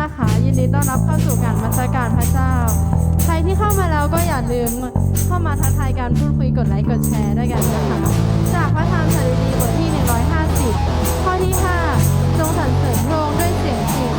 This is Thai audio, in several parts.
นะคะ ยินดีต้อนรับเข้าสู่การมัสการพระเจ้า ใครที่เข้ามาแล้วก็อย่าลืมเข้ามาทักทายการพูดคุยกดไลค์กดแชร์ด้วยกันนะคะ จากพระธรรมสดุดีบทที่ 150 ข้อที่ 5 จงสรรเสริญพระองค์ด้วยเสียงจริง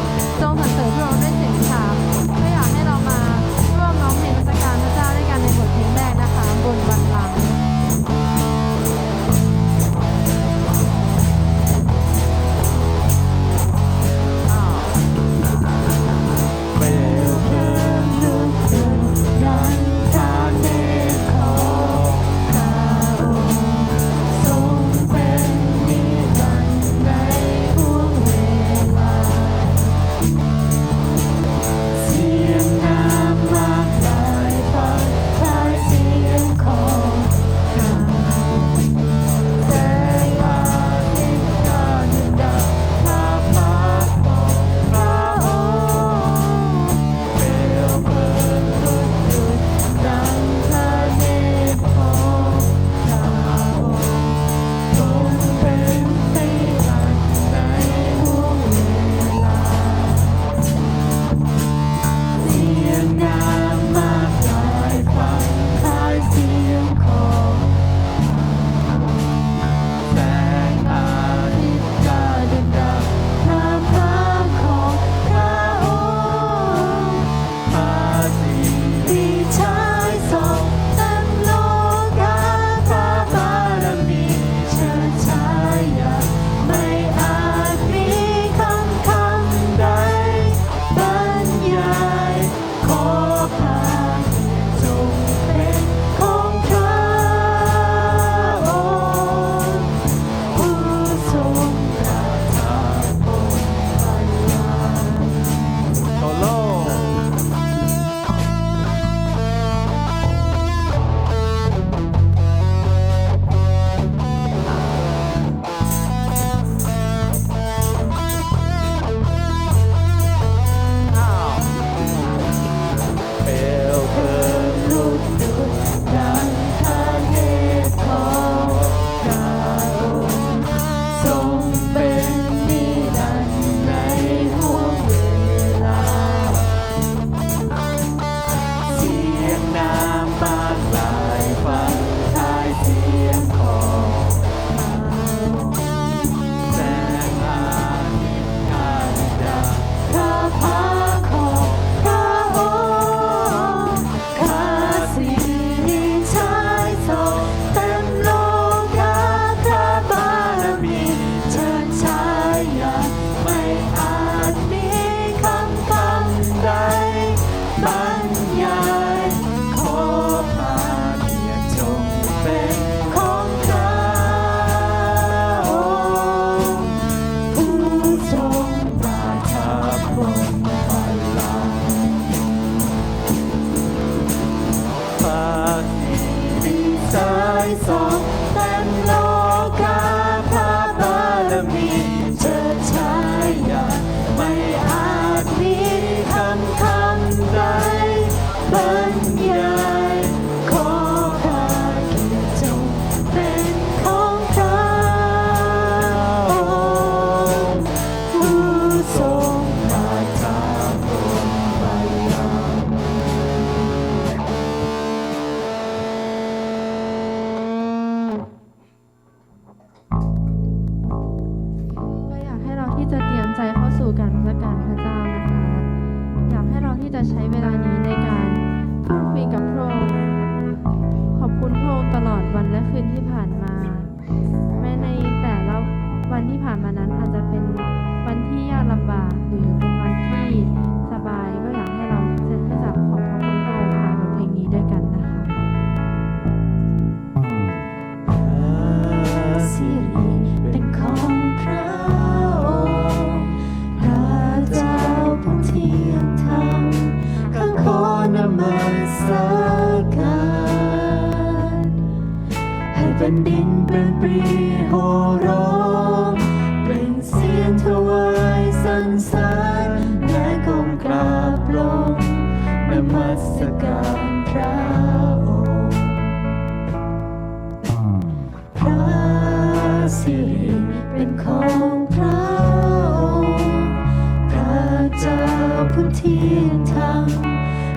ทียนธรรม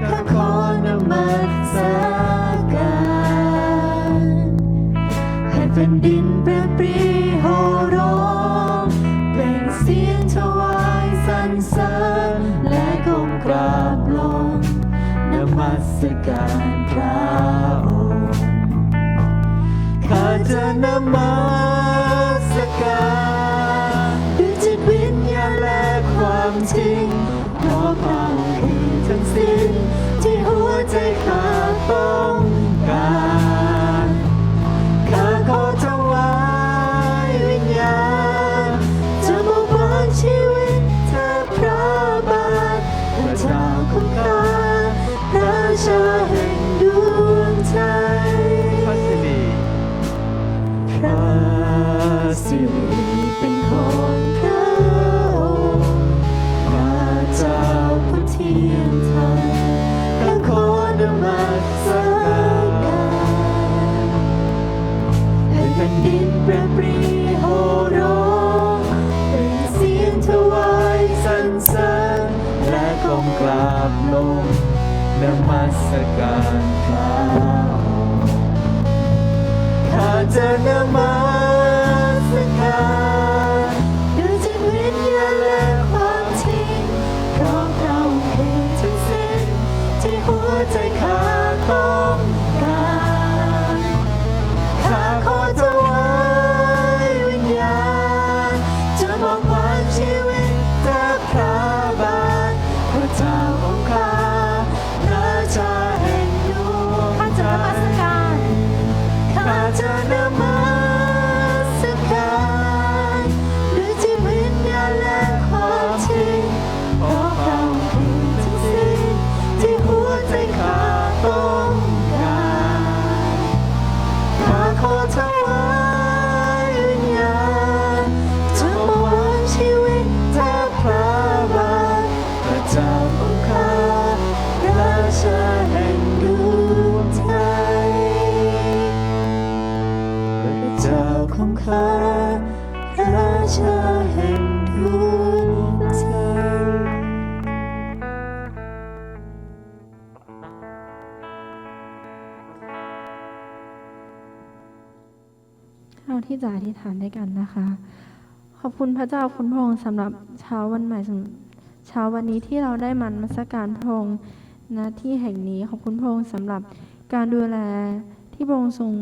ข้าขอนมัสการให้แผ่นดินประปรีโห่ร้องเปล่งเสียงถวายสรรเสริญและก้มกราบลงนมัสการพระองค์ข้าจะนมัส สการพระข้าจะนมั ถวายวิญญาณจะมอบชีวิตแด่พระบาทพระเจ้าของข้าราชาแห่งดวงใจพระเจ้าของข้า ที่จะอธิษฐานด้วยกันนะคะ ขอบคุณพระเจ้าคุณพระองค์สำหรับเช้าวันใหม่สำเช้าวันนี้ที่เราได้มันมัสการพระองค์ณที่แห่งนี้ขอบคุณพระองค์สำหรับการดูแลที่พระองค์ทรง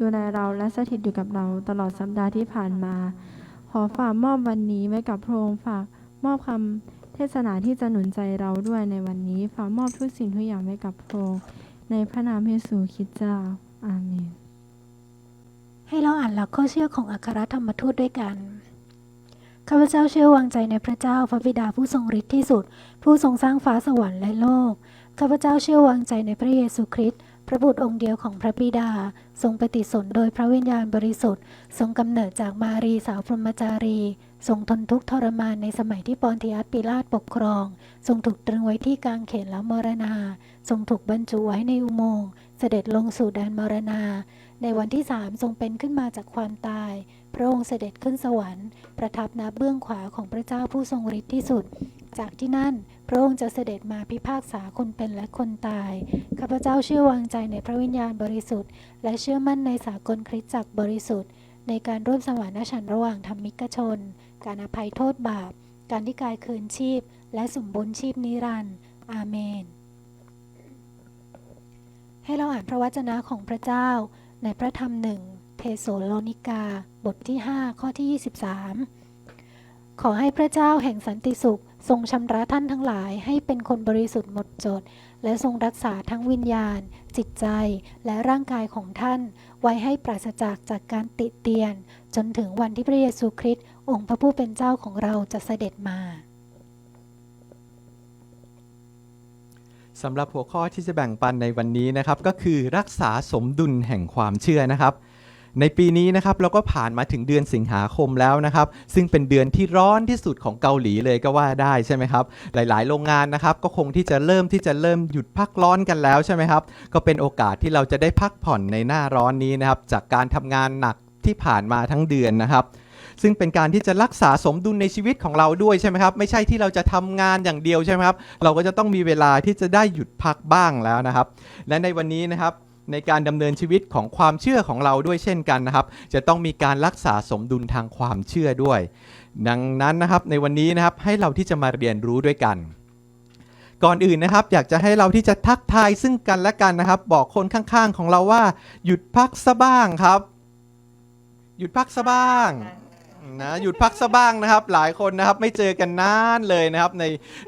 ดูแลเราและสถิตอยู่กับเราตลอดสัปดาห์ที่ผ่านมา ขอฝากมอบวันนี้ไว้กับพระองค์ฝากมอบคำเทศนาที่จะหนุนใจเราด้วยในวันนี้ฝากมอบทุกสิ่งทุกอย่างไว้กับพระองค์ในพระนามเยซูคริสต์เจ้าอาเมน ให้เราอ่านหลักข้อเชื่อของอัครธรรมทูตด้วยกัน ข้าพเจ้าเชื่อวางใจในพระเจ้าพระบิดาผู้ทรงฤทธิ์ที่สุด ผู้ทรงสร้างฟ้าสวรรค์และโลก ข้าพเจ้าเชื่อวางใจในพระเยซูคริสต์พระบุตรองค์เดียวของพระบิดา ทรงปฏิสนโดยพระวิญญาณบริสุทธิ์ ทรงกำเนิดจากมารีสาวพรหมจารี ทรงทนทุกข์ทรมานในสมัยที่ปอนติอัสปิลาตปกครอง ทรงถูกตรึงไว้ที่กางเขนแล้วมรณา ทรงถูกบรรจุไว้ในอุโมงค์ เสด็จลงสู่แดนมรณา ในวันที่สามทรงเป็นขึ้นมาจากความตาย พระองค์เสด็จขึ้นสวรรค์ ประทับณเบื้องขวาของพระเจ้าผู้ทรงฤทธิ์ที่สุด จากที่นั่น พระองค์จะเสด็จมาพิพากษาคนเป็นและคนตาย ข้าพเจ้าเชื่อวางใจในพระวิญญาณบริสุทธิ์ และเชื่อมั่นในสากลคริสตจักรบริสุทธิ์ ในการร่วมสมานฉันท์ระหว่างธรรมิกชน การอภัยโทษบาป การที่กายคืนชีพ และสมบูรณ์ชีพนิรันดร์อาเมน ให้เราอ่านพระวจนะของพระเจ้า ในพระธรรมหนึ่งเทโสโลนิกา บทที่ 5 ข้อที่ 23 ขอให้พระเจ้าแห่งสันติสุข ทรงชำระท่านทั้งหลายให้เป็นคนบริสุทธิ์หมดจด และทรงรักษาทั้งวิญญาณ จิตใจและร่างกายของท่าน ไว้ให้ปราศจากจากการติเตียน จนถึงวันที่พระเยซูคริสต์องค์พระผู้เป็นเจ้าของเราจะเสด็จมา สำหรับหัวข้อที่จะแบ่งปันในวันนี้นะครับก็คือรักษาสมดุลแห่งความเชื่อนะครับ ในปีนี้นะครับเราก็ผ่านมาถึงเดือนสิงหาคมแล้วนะครับ ซึ่งเป็นเดือนที่ร้อนที่สุดของเกาหลีเลยก็ว่าได้ใช่ไหมครับ หลาย ๆ โรงงานนะครับ ก็คงที่จะเริ่มที่จะเริ่มหยุดพักร้อนกันแล้วใช่ไหมครับ ก็เป็นโอกาสที่เราจะได้พักผ่อนในหน้าร้อนนี้นะครับ จากการทำงานหนักที่ผ่านมาทั้งเดือนนะครับ ซึ่งเป็นการที่จะรักษาสมดุลในชีวิตของเราด้วยใช่ไหมครับ ไม่ใช่ที่เราจะทำงานอย่างเดียวใช่ไหมครับ เราก็จะต้องมีเวลาที่จะได้หยุดพักบ้างแล้วนะครับ และในวันนี้นะครับในการดำเนินชีวิตของความเชื่อของเราด้วยเช่นกันนะครับ จะต้องมีการรักษาสมดุลทางความเชื่อด้วย ดังนั้นนะครับในวันนี้นะครับให้เราที่จะมาเรียนรู้ด้วยกัน ก่อนอื่นนะครับ อยากจะให้เราที่จะทักทายซึ่งกันและกันนะครับ บอกคนข้างๆของเราว่า หยุดพักซะบ้างครับ หยุดพักซะบ้าง นะหยุดพักซะบ้างนะครับ หลายคนนะครับไม่เจอกันนานเลยนะครับ ใน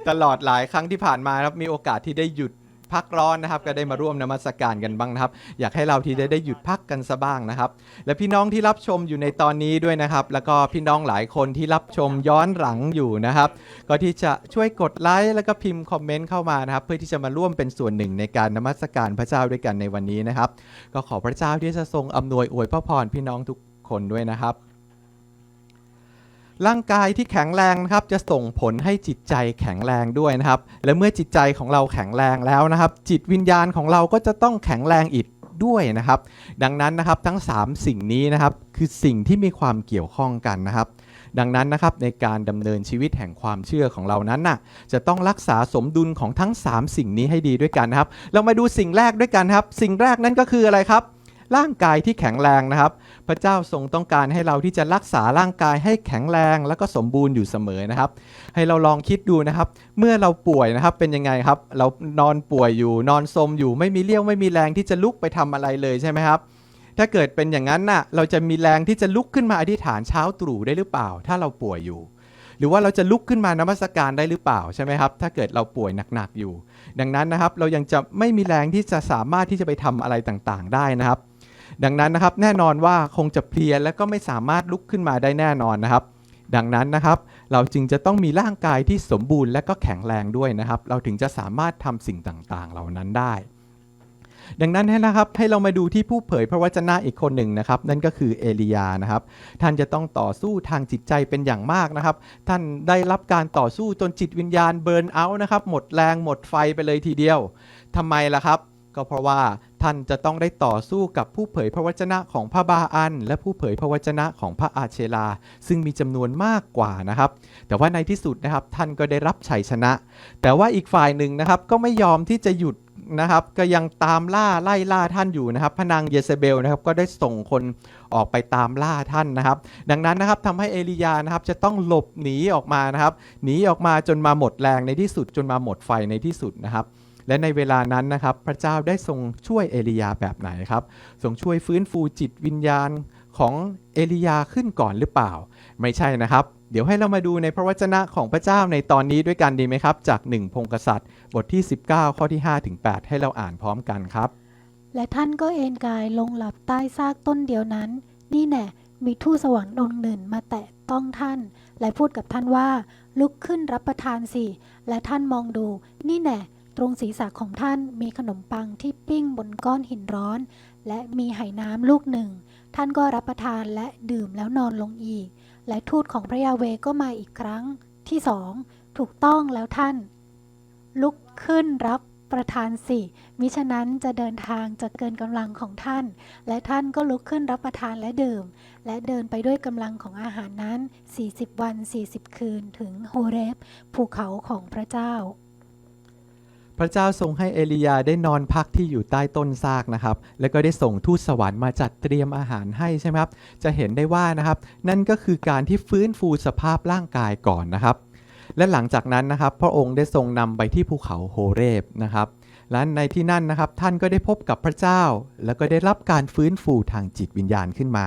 ตลอดหลายครั้งที่ผ่านมานะครับมีโอกาสที่ได้หยุดพักร้อนนะครับ ก็ได้มาร่วมนมัสการกันบ้างนะครับ อยากให้เราที่ได้ได้หยุดพักกันซะบ้างนะครับ และพี่น้องที่รับชมอยู่ในตอนนี้ด้วยนะครับ แล้วก็พี่น้องหลายคนที่รับชมย้อนหลังอยู่นะครับ ก็ที่จะช่วยกดไลค์แล้วก็พิมพ์คอมเมนต์เข้ามานะครับ เพื่อที่จะมาร่วมเป็นส่วนหนึ่งในการนมัสการพระเจ้าด้วยกันในวันนี้นะครับ ก็ขอพระเจ้าที่จะทรงอำนวยอวยพระพรพี่น้องทุกคนด้วยนะครับ ร่างกายที่แข็งแรงนะครับจะส่งผลให้จิตใจแข็งแรงด้วยนะครับ และเมื่อจิตใจของเราแข็งแรงแล้วนะครับ จิตวิญญาณของเราก็จะต้องแข็งแรงอีกด้วยนะครับ ดังนั้นนะครับทั้ง 3 สิ่งนี้นะครับคือสิ่งที่มีความเกี่ยวข้องกันนะครับ ดังนั้นนะครับในการดำเนินชีวิตแห่งความเชื่อของเรานั้นน่ะจะต้องรักษาสมดุลของทั้ง 3 สิ่งนี้ให้ดีด้วยกันนะครับ เรามาดูสิ่งแรกด้วยกันครับ สิ่งแรกนั่นก็คืออะไรครับ ร่างกายที่แข็งแรงนะครับ พระเจ้าทรงต้องการให้เราที่จะรักษาร่างกายให้แข็งแรงแล้วก็สมบูรณ์อยู่เสมอนะครับ ให้เราลองคิดดูนะครับ เมื่อเราป่วยนะครับเป็นยังไงครับ เรานอนป่วยอยู่นอนสมอยู่ไม่มีเรี่ยวไม่มีแรงที่จะลุกไปทำอะไรเลยใช่ไหมครับ ถ้าเกิดเป็นอย่างนั้นน่ะเราจะมีแรงที่จะลุกขึ้นมาอธิษฐานเช้าตรู่ได้หรือเปล่า ถ้าเราป่วยอยู่หรือว่าเราจะลุกขึ้นมานมัสการได้หรือเปล่าใช่ไหมครับ ถ้าเกิดเราป่วยหนักๆอยู่ ดังนั้นนะครับเรายังจะไม่มีแรงที่จะสามารถที่จะไปทำอะไรต่างๆ ได้นะครับ ดังนั้นนะครับแน่นอนว่าคงจะเพลียและก็ไม่สามารถลุกขึ้นมาได้แน่นอนนะครับ ดังนั้นนะครับเราจึงจะต้องมีร่างกายที่สมบูรณ์และก็แข็งแรงด้วยนะครับ เราถึงจะสามารถทำสิ่งต่างๆ เหล่านั้นได้ ดังนั้นนะครับให้เรามาดูที่ผู้เผยพระวจนะอีกคนหนึ่งนะครับ นั่นก็คือเอลียานะครับ ท่านจะต้องต่อสู้ทางจิตใจเป็นอย่างมากนะครับ ท่านได้รับการต่อสู้จนจิตวิญญาณเบิร์นเอาท์นะครับหมดแรงหมดไฟไปเลยทีเดียวทำไมล่ะครับ ก็เพราะว่าท่านจะต้องได้ต่อสู้กับผู้เผยพระวจนะของพระบาอัน และผู้เผยพระวจนะของพระอาเชลา ซึ่งมีจำนวนมากกว่านะครับ แต่ว่าในที่สุดนะครับท่านก็ได้รับชัยชนะ แต่ว่าอีกฝ่ายหนึ่งนะครับก็ไม่ยอมที่จะหยุดนะครับก็ยังตามล่าไล่ล่าท่านอยู่นะครับพระนางเยเซเบลนะครับก็ได้ส่งคนออกไปตามล่าท่านนะครับ ดังนั้นนะครับทำให้เอลียานะครับจะต้องหลบหนีออกมานะครับหนีออกมาจนมาหมดแรงในที่สุดจนมาหมดไฟในที่สุดนะครับ และในเวลานั้นนะครับ พระเจ้าได้ทรงช่วยเอลียาแบบไหนครับทรงช่วยฟื้นฟูจิตวิญญาณของเอลียาขึ้นก่อนหรือเปล่า ไม่ใช่นะครับ เดี๋ยวให้เรามาดูในพระวจนะของพระเจ้าในตอนนี้ด้วยกันดีไหมครับ จาก 1 พงกษัตริย์ บทที่ 19 ข้อที่ 5 ถึง 8 ให้เราอ่านพร้อมกันครับ และท่านก็เอนกายลงหลับใต้ซากต้นเดียวนั้น นี่แน่มีทูตสวรรค์องค์หนึ่งมาแตะต้องท่าน และพูดกับท่านว่า ลุกขึ้นรับประทานสิ และท่านมองดู นี่แน่ ตรงศีรษะของท่านมีขนมปังที่ปิ้งบนก้อนหินร้อน และมีไหน้ำลูกหนึ่ง ท่านก็รับประทานและดื่มแล้วนอนลงอีก และทูตของพระยาเวก็มาอีกครั้งที่สองถูกต้องแล้วท่าน ลุกขึ้นรับประทานสิมิฉะนั้นจะเดินทางจะเกินกำลังของท่าน และท่านก็ลุกขึ้นรับประทานและดื่ม และเดินไปด้วยกำลังของอาหารนั้น 40 วัน 40 คืนถึงโฮเรบภูเขาของพระเจ้า พระเจ้าทรงให้เอลียาได้นอนพักที่อยู่ใต้ต้นซากนะครับ แล้วก็ได้ส่งทูตสวรรค์มาจัดเตรียมอาหารให้ใช่ไหมครับ จะเห็นได้ว่านะครับ นั่นก็คือการที่ฟื้นฟูสภาพร่างกายก่อนนะครับ และหลังจากนั้นนะครับ พระองค์ได้ทรงนำไปที่ภูเขาโฮเรบนะครับ และในที่นั่นนะครับ ท่านก็ได้พบกับพระเจ้า แล้วก็ได้รับการฟื้นฟูทางจิตวิญญาณขึ้นมา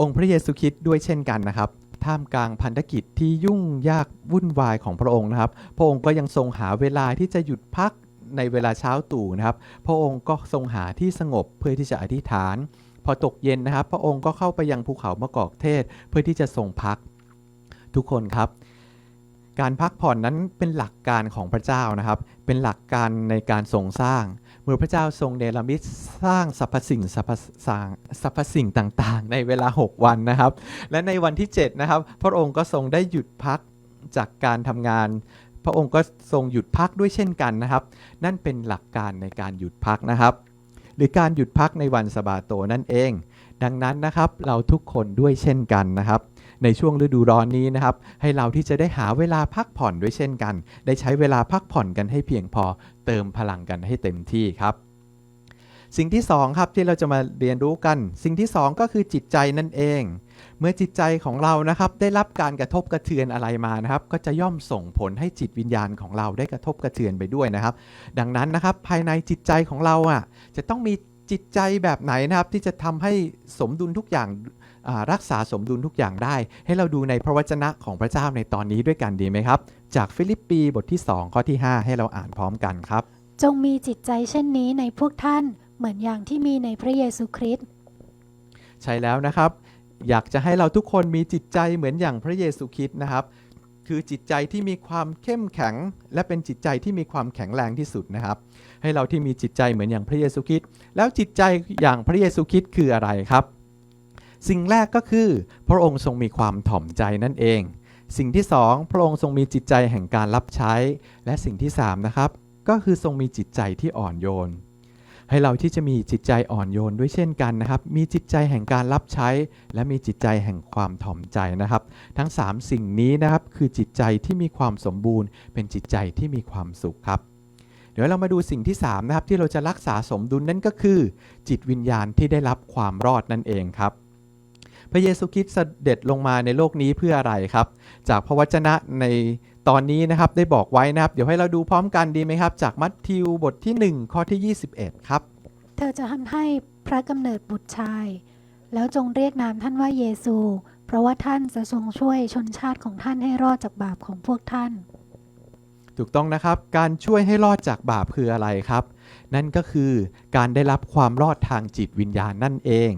องค์พระเยซูคริสต์ด้วยเช่นกันนะครับ ท่ามกลางพันธกิจที่ยุ่งยากวุ่นวายของพระองค์นะครับ พระองค์ก็ยังทรงหาเวลาที่จะหยุดพักในเวลาเช้าตู่นะครับ พระองค์ก็ทรงหาที่สงบเพื่อที่จะอธิษฐาน พอตกเย็นนะครับ พระองค์ก็เข้าไปยังภูเขามะกอกเทศ เพื่อที่จะทรงพักทุกคนครับ การพักผ่อนนั้นเป็นหลักการของพระเจ้านะครับ เป็นหลักการในการทรงสร้าง เมื่อพระเจ้าทรงเนรมิตสร้างสรรพสิ่งสรรพสร้างสรรพสิ่งต่างๆ ในเวลา 6 วันนะครับ และในวันที่ 7 นะครับ พระองค์ก็ทรงได้หยุดพักจากการทำงาน พระองค์ก็ทรงหยุดพักด้วยเช่นกันนะครับ นั่นเป็นหลักการในการหยุดพักนะครับ หรือการหยุดพักในวันสบาโตนั่นเอง ดังนั้นนะครับเราทุกคนด้วยเช่นกันนะครับในช่วงฤดูร้อนนี้นะครับ ให้เราที่จะได้หาเวลาพักผ่อนด้วยเช่นกัน ได้ใช้เวลาพักผ่อนกันให้เพียงพอ เติมพลังกันให้เต็มที่ครับ สิ่งที่สองครับที่เราจะมาเรียนรู้กัน สิ่งที่สองก็คือจิตใจนั่นเอง เมื่อจิตใจของเรานะครับได้รับการกระทบกระเทือนอะไรมานะครับ ก็จะย่อมส่งผลให้จิตวิญญาณของเราได้กระทบกระเทือนไปด้วยนะครับ ดังนั้นนะครับภายในจิตใจของเราอะจะต้องมีจิตใจแบบไหนนะครับที่จะทำให้สมดุลทุกอย่าง รักษาสมดุลทุกอย่างได้ ให้เราดูในพระวจนะของพระเจ้าในตอนนี้ด้วยกันดีไหมครับ จากฟิลิปปีบทที่ 2 ข้อที่ 5 ให้เราอ่านพร้อมกันครับ จงมีจิตใจเช่นนี้ในพวกท่านเหมือนอย่างที่มีในพระเยซูคริสต์ใช่แล้วนะครับ อยากจะให้เราทุกคนมีจิตใจเหมือนอย่างพระเยซูคริสต์นะครับคือจิตใจที่มีความเข้มแข็ง และเป็นจิตใจที่มีความแข็งแรงที่สุดนะครับ ให้เราที่มีจิตใจเหมือนอย่างพระเยซูคริสต์แล้วจิตใจอย่างพระเยซูคริสต์คืออะไรครับ สิ่งแรกก็คือ พระองค์ทรงมีความถ่อมใจนั่นเอง สิ่งที่สองพระองค์ทรงมีจิตใจแห่งการรับใช้ และสิ่งที่สามนะครับก็คือทรงมีจิตใจที่อ่อนโยน ให้เราที่จะมีจิตใจอ่อนโยนด้วยเช่นกันนะครับ มีจิตใจแห่งการรับใช้ และมีจิตใจแห่งความถ่อมใจนะครับ ทั้ง 3 สิ่งนี้นะครับคือจิตใจที่มีความสมบูรณ์ เป็นจิตใจที่มีความสุขครับเดี๋ยวเรามาดูสิ่งที่3นะครับที่เราจะรักษาสมดุลนั่นก็คือ จิตวิญญาณที่ได้รับความรอดนั่นเองครับ พระเยซูคริสต์เสด็จลงมาในโลกนี้เพื่ออะไรครับ จากพระวจนะในตอนนี้นะครับได้บอกไว้นะครับ เดี๋ยวให้เราดูพร้อมกันดีไหมครับ จากมัทธิวบทที่ 1 ข้อที่ 21 ครับ เธอจะทำให้พระกำเนิดบุตรชาย แล้วจงเรียกนามท่านว่าเยซู เพราะว่าท่านจะทรงช่วยชนชาติของท่านให้รอดจากบาปของพวกท่าน ถูกต้องนะครับ การช่วยให้รอดจากบาปคืออะไรครับ นั่นก็คือการได้รับความรอดทางจิตวิญญาณนั่นเอง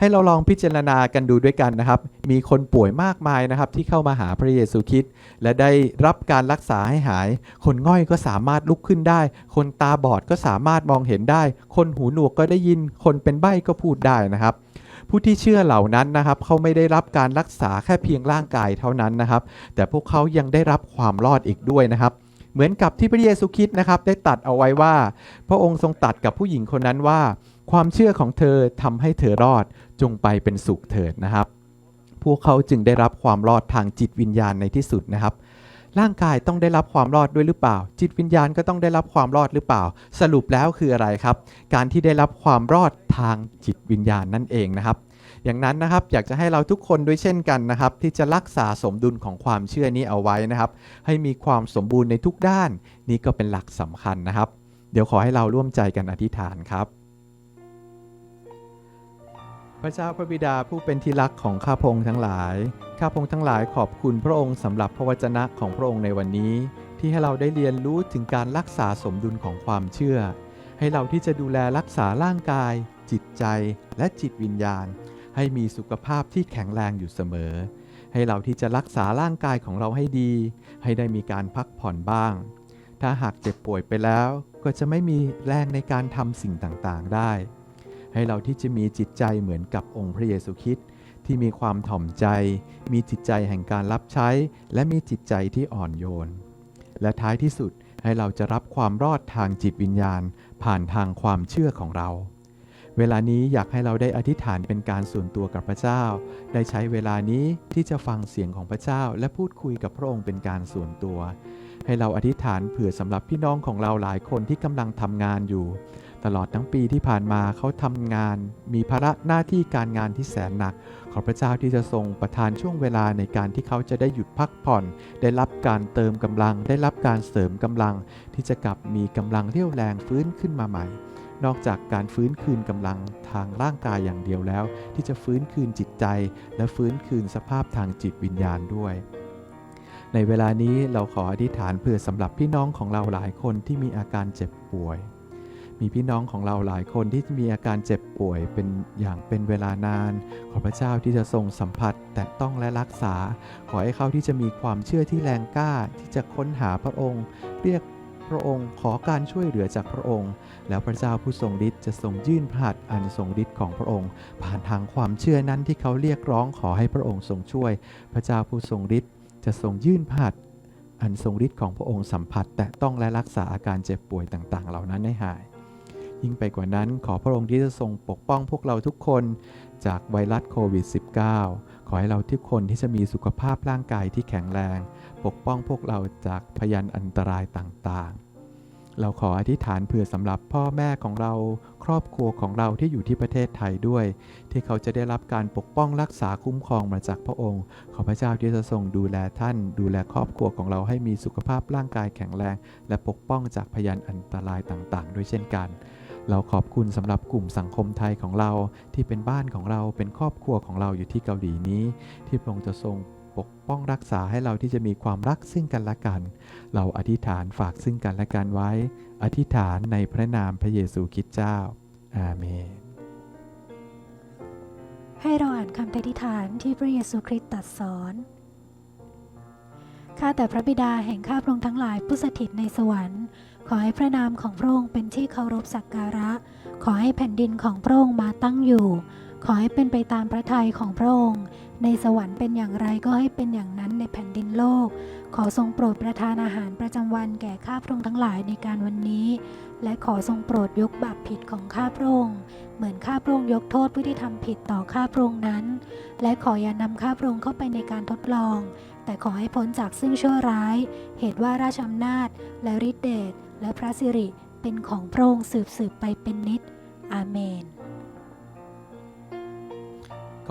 ให้เราลองพิจารณากันดูด้วยกันนะครับ มีคนป่วยมากมายนะครับที่เข้ามาหาพระเยซูคริสต์และได้รับการรักษาให้หาย คนง่อยก็สามารถลุกขึ้นได้ คนตาบอดก็สามารถมองเห็นได้ คนหูหนวกก็ได้ยิน คนเป็นใบ้ก็พูดได้นะครับผู้ที่เชื่อเหล่านั้นนะครับเขาไม่ได้รับการรักษาแค่เพียงร่างกายเท่านั้นนะครับ แต่พวกเขายังได้รับความรอดอีกด้วยนะครับ เหมือนกับที่พระเยซูคริสต์นะครับ ได้ตัดเอาไว้ว่า พระองค์ทรงตัดกับผู้หญิงคนนั้นว่า ความเชื่อของเธอทำให้เธอรอดจงไปเป็นสุขเถิดนะครับ พวกเขาจึงได้รับความรอดทางจิตวิญญาณในที่สุดนะครับ ร่างกายต้องได้รับความรอดด้วยหรือเปล่า จิตวิญญาณก็ต้องได้รับความรอดหรือเปล่า สรุปแล้วคืออะไรครับ การที่ได้รับความรอดทางจิตวิญญาณนั่นเองนะครับ อย่างนั้นนะครับอยากจะให้เราทุกคนด้วยเช่นกันนะครับที่จะรักษาสมดุลของความเชื่อนี้เอาไว้นะครับให้มีความสมบูรณ์ในทุกด้าน นี่ก็เป็นหลักสำคัญนะครับ เดี๋ยวขอให้เราร่วมใจกันอธิษฐานครับ พระเจ้าพระบิดาผู้เป็นที่รักของข้าพงทั้งหลายข้าพงทั้งหลายขอบคุณพระองค์สำหรับพระวจนะของพระองค์ในวันนี้ ที่ให้เราได้เรียนรู้ถึงการรักษาสมดุลของความเชื่อ ให้เราที่จะดูแลรักษาร่างกาย จิตใจและจิตวิญญาณ ให้มีสุขภาพที่แข็งแรงอยู่เสมอ ให้เราที่จะรักษาร่างกายของเราให้ดี ให้ได้มีการพักผ่อนบ้าง ถ้าหากเจ็บป่วยไปแล้วก็จะไม่มีแรงในการทำสิ่งต่างๆได้ ให้เราที่จะมีจิตใจเหมือนกับองค์พระเยซูคริสต์ที่มีความถ่อมใจ มีจิตใจแห่งการรับใช้ และมีจิตใจที่อ่อนโยน และท้ายที่สุดให้เราจะรับความรอดทางจิตวิญญาณ ผ่านทางความเชื่อของเรา เวลานี้อยากให้เราได้อธิษฐานเป็นการส่วนตัวกับพระเจ้า ได้ใช้เวลานี้ที่จะฟังเสียงของพระเจ้า และพูดคุยกับพระองค์เป็นการส่วนตัว ให้เราอธิษฐานเผื่อสำหรับพี่น้องของเราหลายคนที่กำลังทำงานอยู่ ตลอดทั้งปีที่ผ่านมาเขาทำงาน มีภาระหน้าที่การงานที่แสนหนัก ขอพระเจ้าที่จะทรงประทานช่วงเวลาในการที่เขาจะได้หยุดพักผ่อน ได้รับการเติมกำลัง ได้รับการเสริมกำลัง ที่จะกลับมีกำลังเรี่ยวแรงฟื้นขึ้นมาใหม่ นอกจากการฟื้นคืนกำลังทางร่างกายอย่างเดียวแล้ว ที่จะฟื้นคืนจิตใจ และฟื้นคืนสภาพทางจิตวิญญาณด้วย ในเวลานี้เราขออธิษฐานเพื่อสำหรับพี่น้องของเราหลายคนที่มีอาการเจ็บป่วย มีพี่น้องของเราหลายคนที่มีอาการเจ็บป่วยเป็นอย่างเป็นเวลานาน ขอพระเจ้าที่จะทรงสัมผัสแต่ต้องและรักษา ขอให้เขาที่จะมีความเชื่อที่แรงกล้าที่จะค้นหาพระองค์ เรียก พระองค์ ขอการช่วยเหลือจากพระองค์ แล้วพระเจ้าผู้ทรงฤทธิ์จะทรงยื่นพระหัตถ์อันทรงฤทธิ์ของพระองค์ ผ่านทางความเชื่อนั้นที่เขาเรียกร้องขอให้พระองค์ทรงช่วย พระเจ้าผู้ทรงฤทธิ์จะทรงยื่นพระหัตถ์อันทรงฤทธิ์ของพระองค์สัมผัส แต่ต้องและรักษาอาการเจ็บป่วยต่าง ๆ เหล่านั้นให้หาย ยิ่งไปกว่านั้นขอพระองค์ที่จะทรงปกป้องพวกเราทุกคนจากไวรัสโควิด -19 ขอให้เราทุกคนที่จะมีสุขภาพร่างกายที่แข็งแรง ปกป้องพวกเราจากพยันอันตรายต่างๆ เราขออธิษฐานเผื่อสำหรับพ่อแม่ของเรา ครอบครัวของเราที่อยู่ที่ประเทศไทยด้วย ที่เขาจะได้รับการปกป้องรักษาคุ้มครองมาจากพระองค์ ขอพระเจ้าที่จะทรงดูแลท่าน ดูแลครอบครัวของเราให้มีสุขภาพร่างกายแข็งแรง และปกป้องจากพยานอันตรายต่างๆ ด้วยเช่นกันเราขอบคุณสำหรับกลุ่มสังคมไทยของเราที่เป็นบ้านของเราเป็นครอบครัวของเราอยู่ที่เกาหลีนี้ ที่พระองค์จะทรง ปกป้องรักษาให้เราที่จะมีความรักซึ่งกันและกัน เราอธิษฐานฝากซึ่งกันและกันไว้ อธิษฐานในพระนามพระเยซูคริสต์เจ้า อาเมน ให้เราอ่านคำอธิษฐานที่พระเยซูคริสต์ตรัสสอนข้าแต่พระบิดาแห่งข้าพระองค์ทั้งหลายผู้สถิตในสวรรค์ ขอให้พระนามของพระองค์เป็นที่เคารพสักการะ ขอให้แผ่นดินของพระองค์มาตั้งอยู่ ขอให้เป็นไปตามพระทัยของพระองค์ ในสวรรค์เป็นอย่างไรก็ให้เป็นอย่างนั้นในแผ่นดินโลก ขอทรงโปรดประทานอาหารประจำวันแก่ข้าพระองค์ทั้งหลายในการวันนี้ และขอทรงโปรดยกบาปผิดของข้าพระองค์เหมือนข้าพระองค์ยกโทษผู้ที่ทำผิดต่อข้าพระองค์นั้น และขออย่านำข้าพระองค์เข้าไปในการทดลอง แต่ขอให้พ้นจากซึ่งชั่วร้าย เหตุว่าราชอำนาจ และฤทธิเดชและพระสิริเป็นของพระองค์สืบสืบไปเป็นนิจอาเมน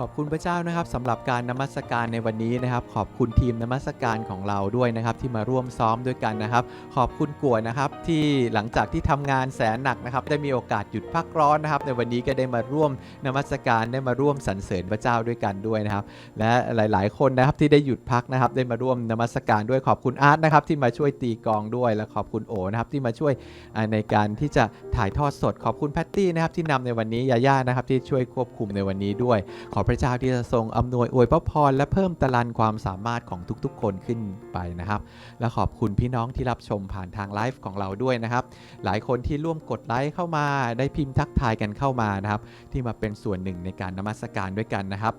ขอบคุณพระเจ้านะครับสำหรับการนมัสการในวันนี้นะครับ ขอบคุณทีมนมัสการของเราด้วยนะครับ ที่มาร่วมซ้อมด้วยกันนะครับ ขอบคุณกัวนะครับที่หลังจากที่ทำงานแสนหนักนะครับ ได้มีโอกาสหยุดพักร้อนนะครับ ในวันนี้ก็ได้มาร่วมนมัสการได้มาร่วมสรรเสริญพระเจ้าด้วยกันด้วยนะครับ และหลาย ๆ คนนะครับที่ได้หยุดพักนะครับ ได้มาร่วมนมัสการด้วยขอบคุณอาร์ตนะครับที่มาช่วยตีกองด้วย และขอบคุณโอนะครับที่มาช่วยในการที่จะถ่ายทอดสด ขอบคุณแพตตี้นะครับที่นำในวันนี้ยาย่านะครับที่ช่วยควบคุมในวันนี้ด้วยขอพระเจ้าที่จะทรงอำนวยอวยพระพรและเพิ่มตะลันความสามารถของทุกๆ คนขึ้นไปนะครับ และขอบคุณพี่น้องที่รับชมผ่านทางไลฟ์ของเราด้วยนะครับ หลายคนที่ร่วมกดไลค์เข้ามาได้พิมพ์ทักทายกันเข้ามานะครับ ที่มาเป็นส่วนหนึ่งในการนมัสการด้วยกันนะครับ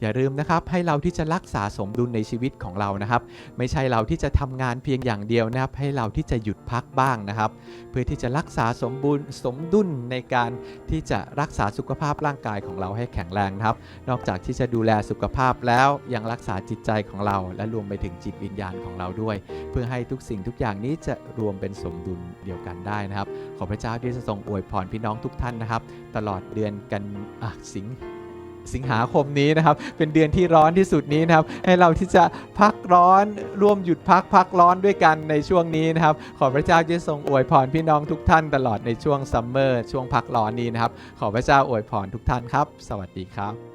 อย่าลืมนะครับให้เราที่จะรักษาสมดุลในชีวิตของเรานะครับ ไม่ใช่เราที่จะทำงานเพียงอย่างเดียวนะครับ ให้เราที่จะหยุดพักบ้างนะครับ เพื่อที่จะรักษาสมบูรณ์สมดุลในการที่จะรักษาสุขภาพร่างกายของเราให้แข็งแรงนะครับ นอกจากที่จะดูแลสุขภาพแล้วยังรักษาจิตใจของเรา และรวมไปถึงจิตวิญญาณของเราด้วย เพื่อให้ทุกสิ่งทุกอย่างนี้จะรวมเป็นสมดุลเดียวกันได้นะครับ ขอพระเจ้าที่จะทรงอวยพรพี่น้องทุกท่านนะครับ ตลอดเดือนกันอะสิง สิงหาคมนี้นะครับ เป็นเดือนที่ร้อนที่สุดนี้นะครับ ให้เราที่จะพักร้อนร่วมหยุดพักพักร้อนด้วยกันในช่วงนี้นะครับ ขอพระเจ้าจะทรงอวยพรพี่น้องทุกท่านตลอดในช่วงซัมเมอร์ช่วงพักร้อนนี้นะครับ ขอพระเจ้าอวยพรทุกท่านครับ สวัสดีครับ